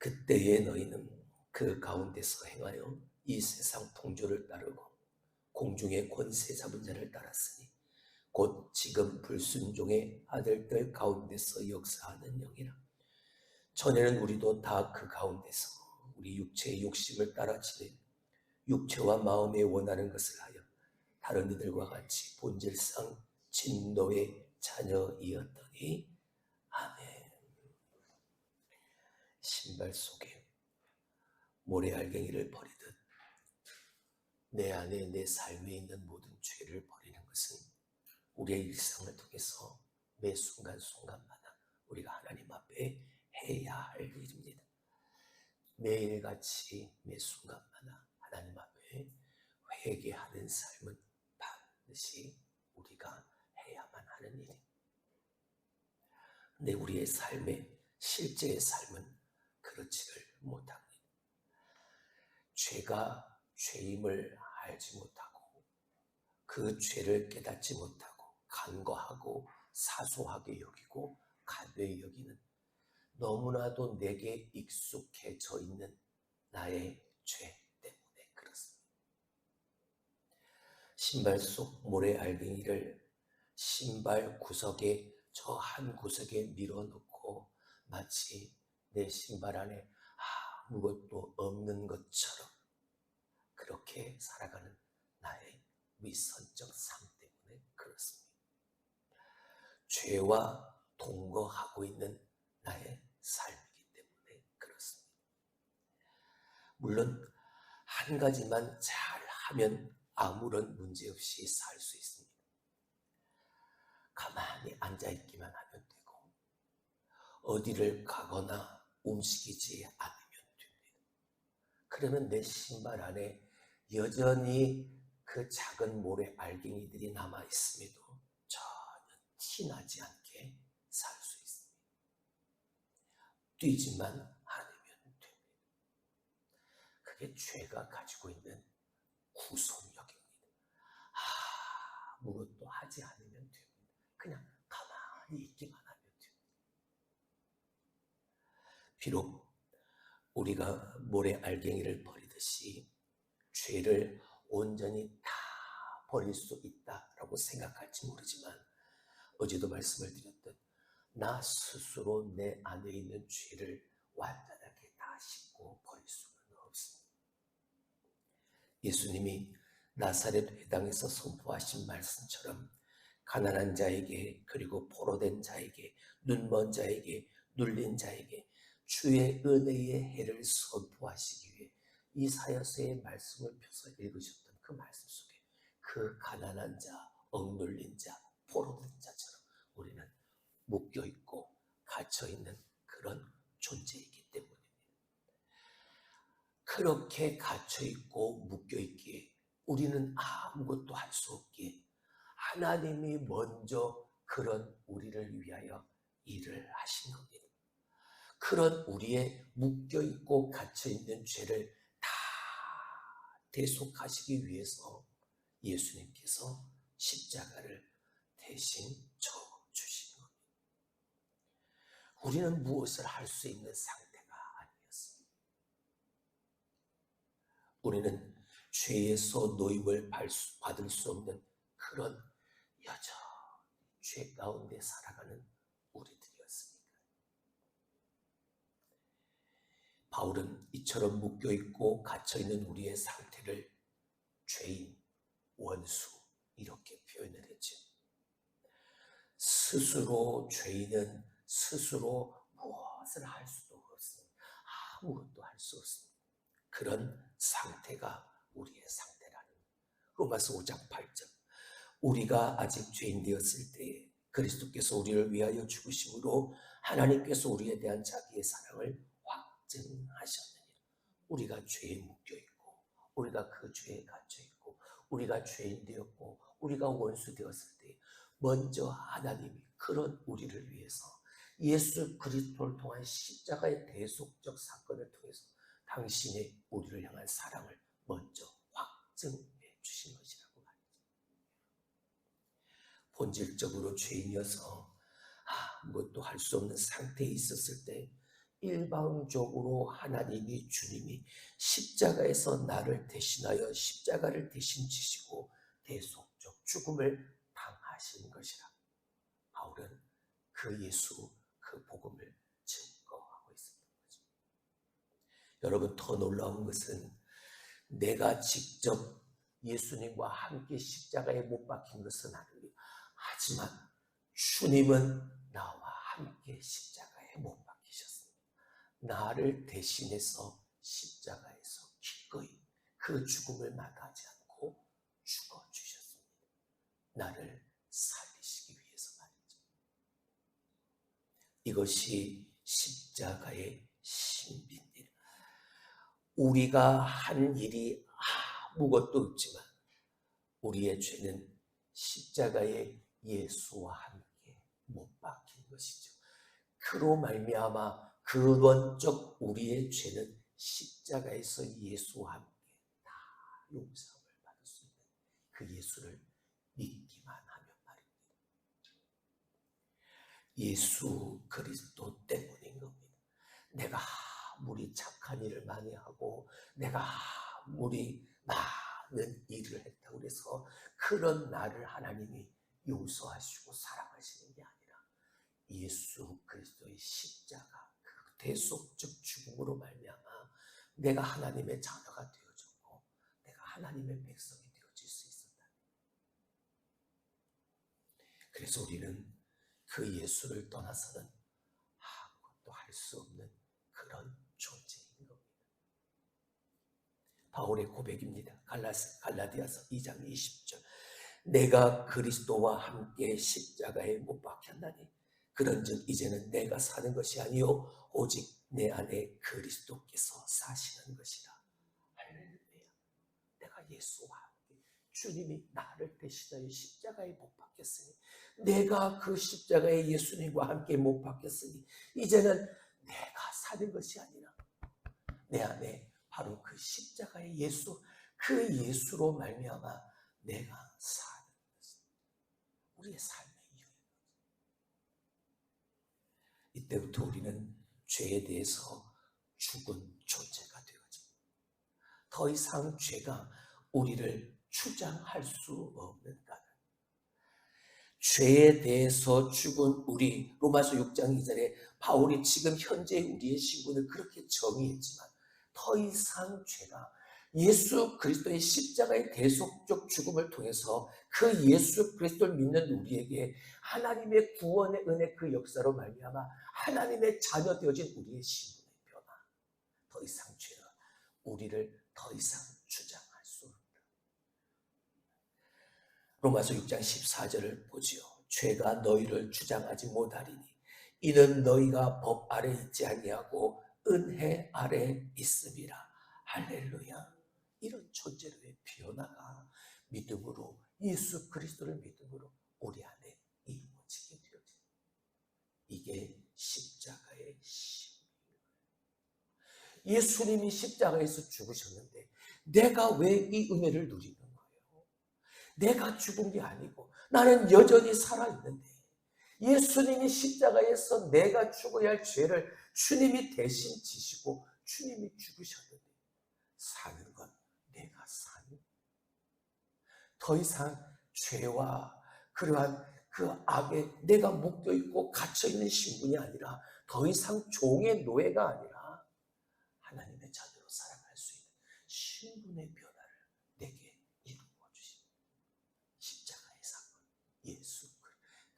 그때에 너희는 그 가운데서 행하여 이 세상 풍조를 따르고 공중의 권세 잡은 자를 따랐으니 곧 지금 불순종의 아들들 가운데서 역사하는 영이라. 전에는 우리도 다 그 가운데서 우리 육체의 욕심을 따라 지내 육체와 마음에 원하는 것을 하여 다른 이들과 같이 본질상 진노의 자녀이었더니 아멘. 신발 속에 모래알갱이를 버리듯 내 안에 내 삶에 있는 모든 죄를 버리는 것은 우리의 일상을 통해서 매 순간순간마다 우리가 하나님 앞에 해야 할 일입니다. 매일같이 매 순간마다 하나님 앞에 회개하는 삶은 반드시 우리가 해야만 하는 일입니다. 근데 우리의 삶의 실제의 삶은 그렇지를 못합니다. 죄가 죄임을 알지 못하고 그 죄를 깨닫지 못하고 간과하고 사소하게 여기고 가벼이 여기는 너무나도 내게 익숙해져 있는 나의 죄 때문에 그렇습니다. 신발 속 모래 알갱이를 신발 구석에 저 한 구석에 밀어놓고 마치 내 신발 안에 아무것도 없는 것처럼 그렇게 살아가는 나의 위선적 삶 때문에 그렇습니다. 죄와 동거하고 있는 나의 삶이기 때문에 그렇습니다. 물론 한 가지만 잘 하면 아무런 문제 없이 살 수 있습니다. 가만히 앉아 있기만 하면 되고 어디를 가거나 움직이지 않으면 됩니다. 그러면 내 신발 안에 여전히 그 작은 모래 알갱이들이 남아 있음에도 전혀 티나지 않게 살 수 있습니다. 뛰지만 않으면 됩니다. 그게 죄가 가지고 있는 구속력입니다. 아무것도 하지 않으면 됩니다. 그냥 가만히 있기만 하면 됩니다. 비록 우리가 모래 알갱이를 버리듯이 죄를 온전히 다 버릴 수 있다라고 생각할지 모르지만 어제도 말씀을 드렸던 나 스스로 내 안에 있는 죄를 완전하게 다 씻고 버릴 수는 없습니다. 예수님이 나사렛 회당에서 선포하신 말씀처럼 가난한 자에게 그리고 포로된 자에게 눈먼 자에게 눌린 자에게 주의 은혜의 해를 선포하시기 위해 이사야서의 말씀을 펴서 읽으셨던 그 말씀 속에 그 가난한 자, 억눌린 자, 포로된 자처럼 우리는 묶여 있고 갇혀 있는 그런 존재이기 때문입니다. 그렇게 갇혀 있고 묶여 있기에 우리는 아무것도 할 수 없기에 하나님이 먼저 그런 우리를 위하여 일을 하신 겁니다. 그런 우리의 묶여 있고 갇혀 있는 죄를 다 대속하시기 위해서 예수님께서 십자가를 대신 져 주신 겁니다. 우리는 무엇을 할 수 있는 상태가 아니었습니다. 우리는 죄에서 노임을 받을 수 없는 그런 여전히 죄 가운데 살아가는 우리들이었습니다. 바울은 이처럼 묶여 있고 갇혀 있는 우리의 상태를 죄인, 원수 이렇게 표현을 했죠. 스스로 죄인은 스스로 무엇을 할 수도 없습니다. 아무것도 할 수 없습니다. 그런 상태가 우리의 상태라는 로마서 5장 8절. 우리가 아직 죄인 되었을 때에 그리스도께서 우리를 위하여 죽으심으로 하나님께서 우리에 대한 자기의 사랑을 확증하셨느니라. 우리가 죄에 묶여 있고, 우리가 그 죄에 갇혀 있고, 우리가 죄인 되었고, 우리가 원수 되었을 때, 먼저 하나님이 그런 우리를 위해서 예수 그리스도를 통한 십자가의 대속적 사건을 통해서 당신의 우리를 향한 사랑을 먼저 확증해 주신 것이라고 말이죠. 본질적으로 죄인이어서 아무것도 할 수 없는 상태에 있었을 때 일방적으로 하나님이 주님이 십자가에서 나를 대신하여 십자가를 대신 지시고 대속적 죽음을 당하신 것이라. 바울은 그 예수, 그 복음을 증거하고 있었던 거죠. 여러분, 더 놀라운 것은 내가 직접 예수님과 함께 십자가에 못 박힌 것은 아닙니다. 하지만 주님은 나와 함께 십자가에 못 박히셨습니다. 나를 대신해서 십자가에서 기꺼이 그 죽음을 마다하지 않고 죽어주셨습니다. 나를 살리시기 위해서 말이죠. 이것이 십자가의 신비입니다. 우리가 한 일이 아무것도 없지만 우리의 죄는 십자가의 예수와 함께 못 박힌 것이죠. 그로 말미암아 근원적 우리의 죄는 십자가에서 예수와 함께 다 용서를 받을 수 있는 그 예수를 믿기만 하면 말입니다. 예수 그리스도 때문인 겁니다. 내가 아무리 착한 일을 많이 하고 내가 아무리 많은 일을 했다고 해서 그런 나를 하나님이 용서하시고 사랑하시는 게 아니라 예수 그리스도의 십자가 그 대속적 죽음으로 말미암아 내가 하나님의 자녀가 되어졌고 내가 하나님의 백성이 되어질 수 있었다. 그래서 우리는 그 예수를 떠나서는 아무것도 할 수 없는 그런 존재인 겁니다. 바울의 고백입니다. 갈라스, 갈라디아서 2장 20절. 내가 그리스도와 함께 십자가에 못 박혔나니 그런즉 이제는 내가 사는 것이 아니요 오직 내 안에 그리스도께서 사시는 것이라. 할렐루야. 내가 예수와 함께 주님이 나를 대신하여 십자가에 못 박혔으니 내가 그 십자가에 예수님과 함께 못 박혔으니 이제는 내가 사는 것이 아니라 내 안에 바로 그 십자가의 예수 그 예수로 말미암아 내가 사는 것입니다. 우리의 삶의 이유예요. 이때부터 우리는 죄에 대해서 죽은 존재가 되어집니다. 더 이상 죄가 우리를 주장할 수 없는 까닭. 죄에 대해서 죽은 우리 로마서 6장 2절에 바울이 지금 현재 우리의 신분을 그렇게 정의했지만 더 이상 죄가 예수 그리스도의 십자가의 대속적 죽음을 통해서 그 예수 그리스도를 믿는 우리에게 하나님의 구원의 은혜 그 역사로 말미암아 하나님의 자녀 되어진 우리의 신분의 변화. 더 이상 죄가 우리를 더 이상 주장할 수 없다. 로마서 6장 14절을 보지요. 죄가 너희를 주장하지 못하리니 이는 너희가 법 아래 있지 아니하고 은혜 아래 있음이라. 할렐루야. 이런 존재로의 변화가 믿음으로 예수 그리스도를 믿음으로 우리 안에 이루어지게 되어져. 이게 십자가의 신입니다. 예수님이 십자가에서 죽으셨는데 내가 왜 이 은혜를 누리는 거예요? 내가 죽은 게 아니고 나는 여전히 살아있는데 예수님이 십자가에서 내가 죽어야 할 죄를 주님이 대신 지시고 주님이 죽으셨는데 사는 건 더 이상 죄와 그러한 그 악에 내가 묶여 있고 갇혀 있는 신분이 아니라 더 이상 종의 노예가 아니라 하나님의 자녀로 살아갈 수 있는 신분의 변화를 내게 이루어 주신 십자가의 사건 예수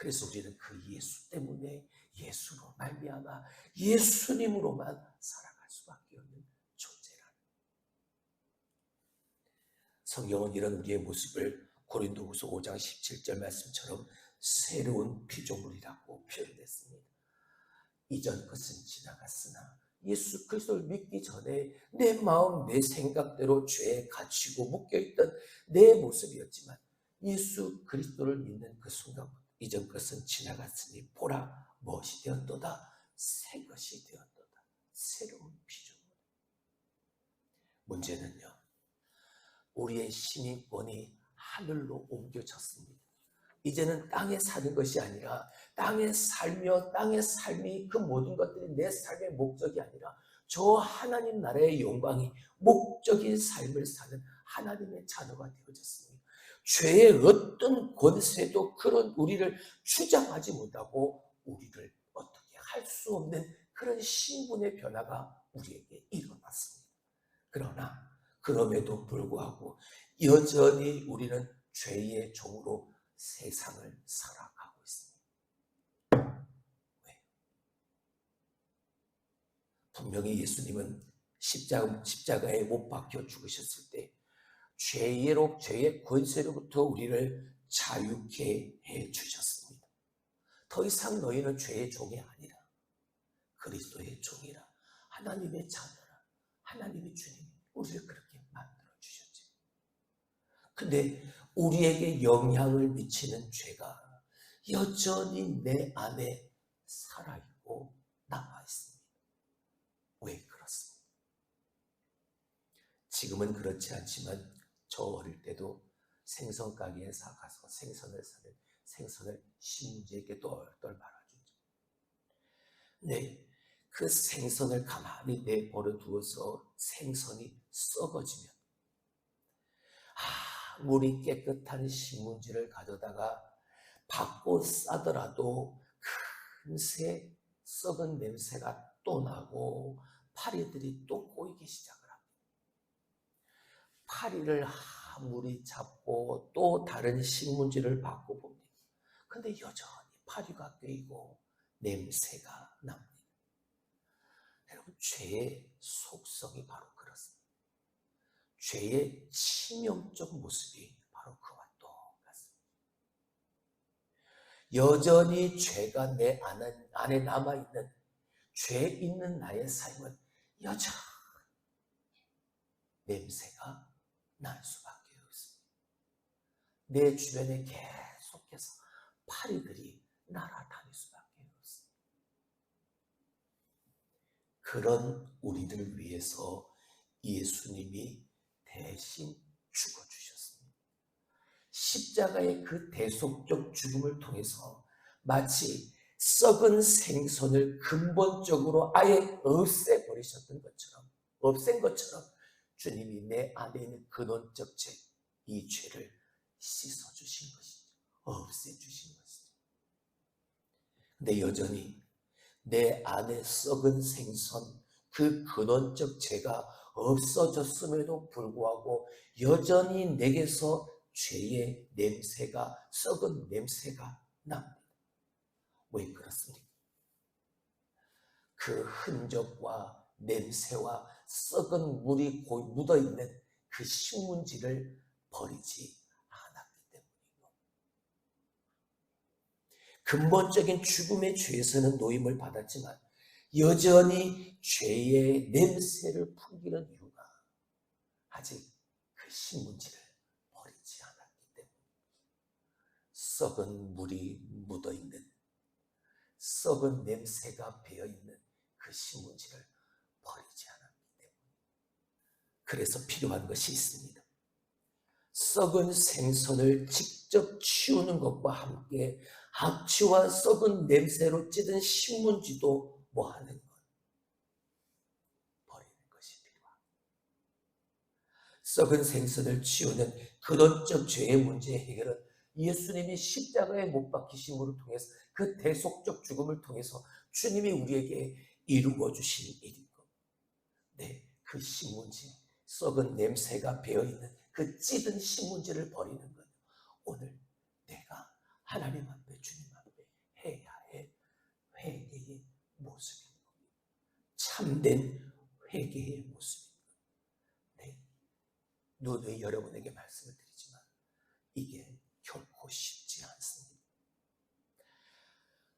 그래서 우리는 그 예수 때문에 예수로 말미암아 예수님으로만 살아갈 수밖에 없는 존재라. 성경은 이런 우리의 모습을 고린도후서 5장 17절 말씀처럼 새로운 피조물이라고 표현했습니다. 이전 것은 지나갔으나 예수 그리스도를 믿기 전에 내 마음, 내 생각대로 죄에 갇히고 묶여있던 내 모습이었지만 예수 그리스도를 믿는 그 순간 이전 것은 지나갔으니 보라 무엇이 되었도다? 새 것이 되었도다. 새로운 피조물. 문제는요 우리의 신인권이 하늘로 옮겨졌습니다 이제는 땅에 사는 것이 아니라 땅에 살며 땅의 삶이 그 모든 것들이 내 삶의 목적이 아니라 저 하나님 나라의 영광이 목적인 삶을 사는 하나님의 자녀가 되어졌습니다. 죄의 어떤 권세도 그런 우리를 주장하지 못하고 우리를 어떻게 할 수 없는 그런 신분의 변화가 우리에게 일어났습니다. 그러나 그럼에도 불구하고 여전히 우리는 죄의 종으로 세상을 살아가고 있습니다. 왜? 분명히 예수님은 십자가, 십자가에 못 박혀 죽으셨을 때 죄로 죄의 권세로부터 우리를 자유케 해 주셨습니다. 더 이상 너희는 죄의 종이 아니라 그리스도의 종이라 하나님의 자녀라 하나님의 주님 우리를 그렇게. 근데 우리에게 영향을 미치는 죄가 여전히 내 안에 살아있고 남아 있습니다. 왜 그렇습니까? 지금은 그렇지 않지만 저 어릴 때도 생선 가게에 가서 생선을 사는 생선을 신문지에게 똘똘 말아주죠. 네, 그 생선을 가만히 내버려 두어서 생선이 썩어지면 물이 깨끗한 신문지를 가져다가 받고 싸더라도 금세 썩은 냄새가 또 나고 파리들이 또 꼬이기 시작을 합니다. 파리를 아무리 잡고 또 다른 신문지를 받고 봅니다. 근데 여전히 파리가 꿰이고 냄새가 납니다. 여러분, 죄의 속성이 바로 죄의 치명적 모습이 바로 그와 똑같습니다. 여전히 죄가 내 안에 남아있는 죄 있는 나의 삶은 여전히 냄새가 날 수밖에 없습니다. 내 주변에 계속해서 파리들이 날아다닐 수밖에 없습니다. 그런 우리를 위해서 예수님이 대신 죽어주셨습니다. 십자가의 그 대속적 죽음을 통해서 마치 썩은 생선을 근본적으로 아예 없애버리셨던 것처럼, 없앤 것처럼 주님이 내 안에 있는 근원적 죄, 이 죄를 씻어주신 것이죠. 없애주신 것이죠. 근데 여전히 내 안에 썩은 생선, 그 근원적 죄가 없어졌음에도 불구하고 여전히 내게서 죄의 냄새가 썩은 냄새가 납니다. 왜 그렇습니까? 그 흔적과 냄새와 썩은 물이 묻어 있는 그 신문지를 버리지 않았기 때문이고 근본적인 죽음의 죄에서는 노임을 받았지만 여전히 죄의 냄새를 풍기는 이유가 아직 그 신문지를 버리지 않았기 때문에 썩은 물이 묻어 있는 썩은 냄새가 배어 있는 그 신문지를 버리지 않았기 때문에 그래서 필요한 것이 있습니다. 썩은 생선을 직접 치우는 것과 함께 악취와 썩은 냄새로 찌든 신문지도 뭐 하는 것? 버리는 것이 필요합니다. 썩은 생선을 치우는 근원적 죄의 문제 해결은 예수님이 십자가에 못 박히심으로 통해서 그 대속적 죽음을 통해서 주님이 우리에게 이루어 주신 일인 것. 네, 그 신문지, 썩은 냄새가 배어 있는 그 찌든 신문지를 버리는 것. 오늘 내가 하나님 앞에 주님 앞에 해야 해 회개의 모습입니다. 참된 회개의 모습입니다. 네. 누누이 여러분에게 말씀을 드리지만 이게 결코 쉽지 않습니다.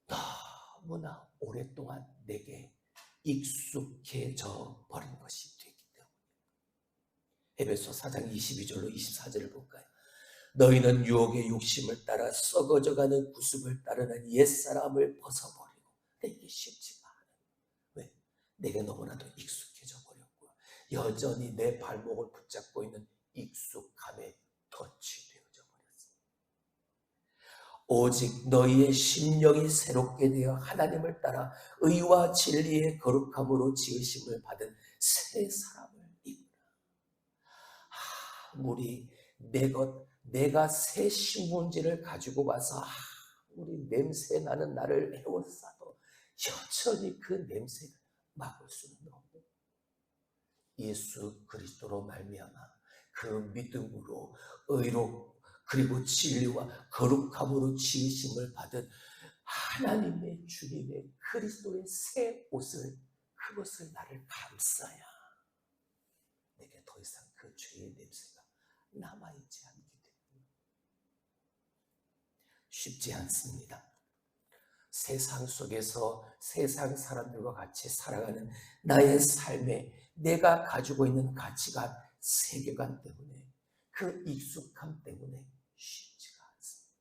너무나 오랫동안 내게 익숙해져 버린 것이 되기 때문에 에베소 4장 22절로 24절을 볼까요? 너희는 유혹의 욕심을 따라 썩어져가는 구습을 따르는 옛사람을 이게 쉽지가 않아요. 왜? 내게 너무나도 익숙해져 버렸고 여전히 내 발목을 붙잡고 있는 익숙함에 덫이 되어져 버렸어요. 오직 너희의 심령이 새롭게 되어 하나님을 따라 의와 진리의 거룩함으로 지으심을 받은 새 사람을 입으라. 아, 우리 내것 내가 새 신문지를 가지고 와서 아, 우리 냄새 나는 나를 애워싸도 여전히 그 냄새를 막을 수는 없고 예수 그리스도로 말미암아 그 믿음으로 의로 그리고 진리와 거룩함으로 지으심을 받은 하나님의 주님의 그리스도의 새 옷을 그것을 나를 감싸야 내게 더 이상 그 죄의 냄새가 남아있지 않기 때문에 쉽지 않습니다. 세상 속에서 세상 사람들과 같이 살아가는 나의 삶에 내가 가지고 있는 가치관, 세계관 때문에 그 익숙함 때문에 쉽지가 않습니다.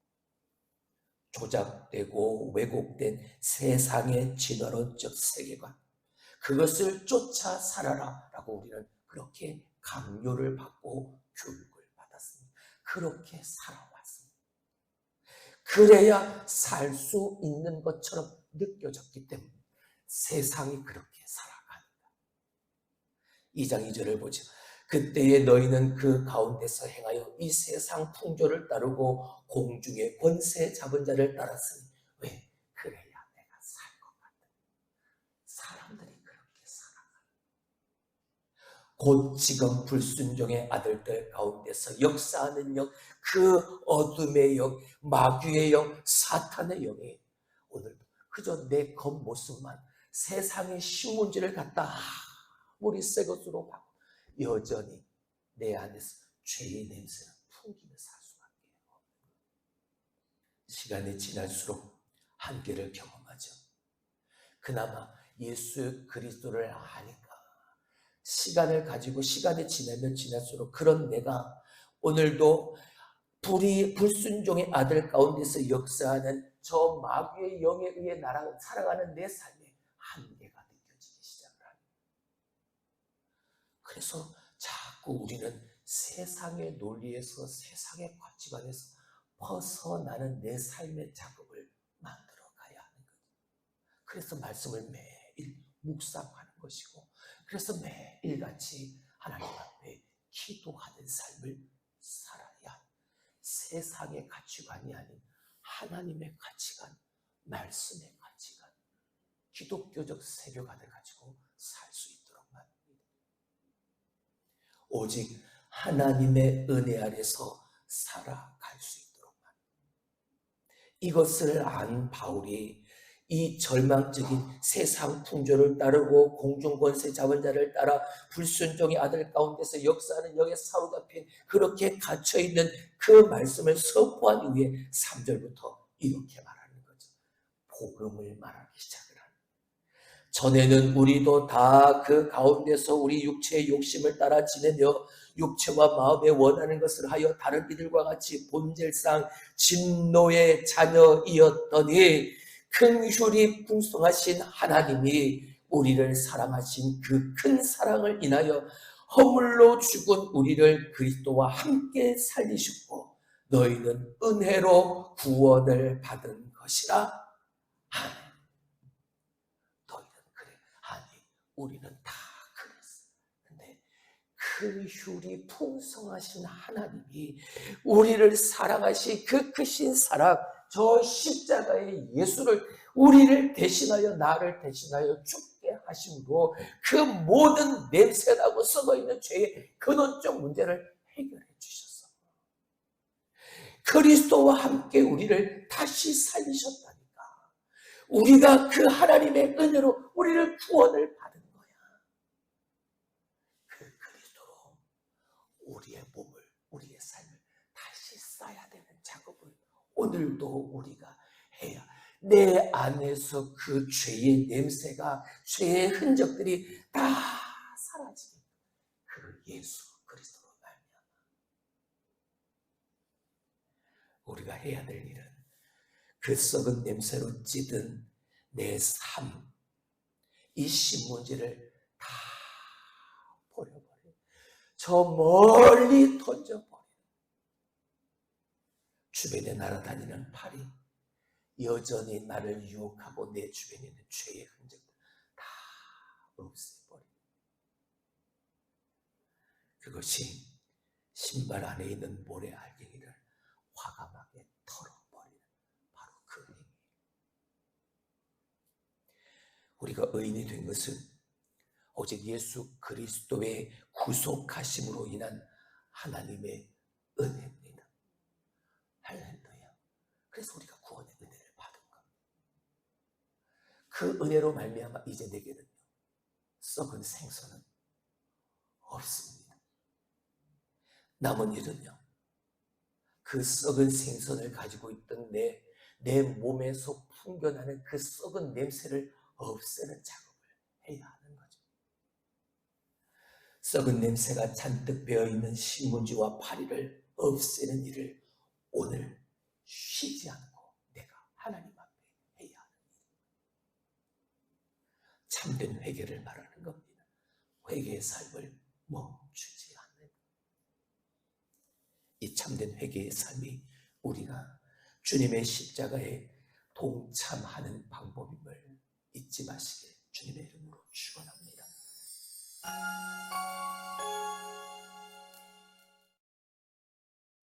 조작되고 왜곡된 세상의 진화론적 세계관 그것을 쫓아 살아라 라고 우리는 그렇게 강요를 받고 교육을 받았습니다. 그렇게 살아왔습니다. 그래야 살 수 있는 것처럼 느껴졌기 때문에 세상이 그렇게 살아갑니다. 2장 2절을 보죠. 그때에 너희는 그 가운데서 행하여 이 세상 풍조를 따르고 공중의 권세 잡은 자를 따랐으니 왜? 그래야 내가 살 것 같아. 사람들이 그렇게 살아가. 곧 지금 불순종의 아들들 가운데서 역사하는 영, 그 어둠의 영, 마귀의 영, 사탄의 영이 오늘 그저 내 겉모습만 세상의 신문지를 갖다 아무리 새 것으로 바꿔 여전히 내 안에서 죄의 냄새는 풍기며 살 수밖에 없는 거예요. 시간이 지날수록 한계를 경험하죠. 그나마 예수 그리스도를 아니까 시간을 가지고 시간이 지나면 지날수록 그런 내가 오늘도 불이 불순종의 아들 가운데서 역사하는 저 마귀의 영에 의해 나랑 살아가는 내 삶에 한계가 느껴지기 시작을 합니다. 그래서 자꾸 우리는 세상의 논리에서 세상의 가치관에서 벗어나는 내 삶의 작업을 만들어 가야 하는 거죠. 그래서 말씀을 매일 묵상하는 것이고, 그래서 매일같이 하나님 앞에 기도하는 삶을 살아야 세상의 가치관이 아닌 하나님의 가치관, 말씀의 가치관, 기독교적 세계관을 가지고 살 수 있도록 만듭니다. 오직 하나님의 은혜 아래서 살아갈 수 있도록 만듭니다. 이것을 안 바울이 이 절망적인 세상 풍조를 따르고 공중권세 잡은 자를 따라 불순종의 아들 가운데서 역사하는 영에 사로잡힌 그렇게 갇혀있는 그 말씀을 선포한 이후에 3절부터 이렇게 말하는 거죠. 복음을 말하기 시작을 하는 전에는 우리도 다 그 가운데서 우리 육체의 욕심을 따라 지내며 육체와 마음에 원하는 것을 하여 다른 이들과 같이 본질상 진노의 자녀이었더니 큰 휼이 풍성하신 하나님이 우리를 사랑하신 그 큰 사랑을 인하여 허물로 죽은 우리를 그리스도와 함께 살리셨고 너희는 은혜로 구원을 받은 것이라 하네. 너희는 그래. 아니, 우리는 다 그랬어. 근데 그 휼이 풍성하신 하나님이 우리를 사랑하신 그 크신 사랑, 저 십자가의 예수를 우리를 대신하여 나를 대신하여 죽게 하심으로 그 모든 냄새나고 썩어 있는 죄의 근원적 문제를 해결해 주셨어. 그리스도와 함께 우리를 다시 살리셨다니까. 우리가 그 하나님의 은혜로 우리를 구원을 받은 거야. 그 그리스도로 우리의 몸을, 우리의 삶을 다시 써야 되는 작업을 오늘도 우리가 해야 내 안에서 그 죄의 냄새가 죄의 흔적들이 다 사라지게 그 예수 그리스도로 말미암아 우리가 해야 될 일은 그 썩은 냄새로 찌든 내 삶, 이 신문지를 다 버려버려. 저 멀리 던져버려. 주변에 날아다니는 파리, 여전히 나를 유혹하고 내 주변에 있는 죄의 흔적들 다 없애버려. 그것이 신발 안에 있는 모래 알갱이를 과감하게 털어버리는 바로 그 행위. 우리가 의인이 된 것은 오직 예수 그리스도의 구속하심으로 인한 하나님의. 할렐루야. 그래서 우리가 구원의 은혜를 받은 겁니다. 그 은혜로 말미암아 이제 내게는요 썩은 생선은 없습니다. 남은 일은요 그 썩은 생선을 가지고 있던 내, 내 몸에서 풍겨나는 그 썩은 냄새를 없애는 작업을 해야 하는 거죠. 썩은 냄새가 잔뜩 배어 있는 신문지와 파리를 없애는 일을 오늘 쉬지 않고 내가 하나님 앞에 해야 하는 일. 참된 회개를 말하는 겁니다. 회개의 삶을 멈추지 않는 이 참된 회개의 삶이 우리가 주님의 십자가에 동참하는 방법임을 잊지 마시길 주님의 이름으로 축원합니다.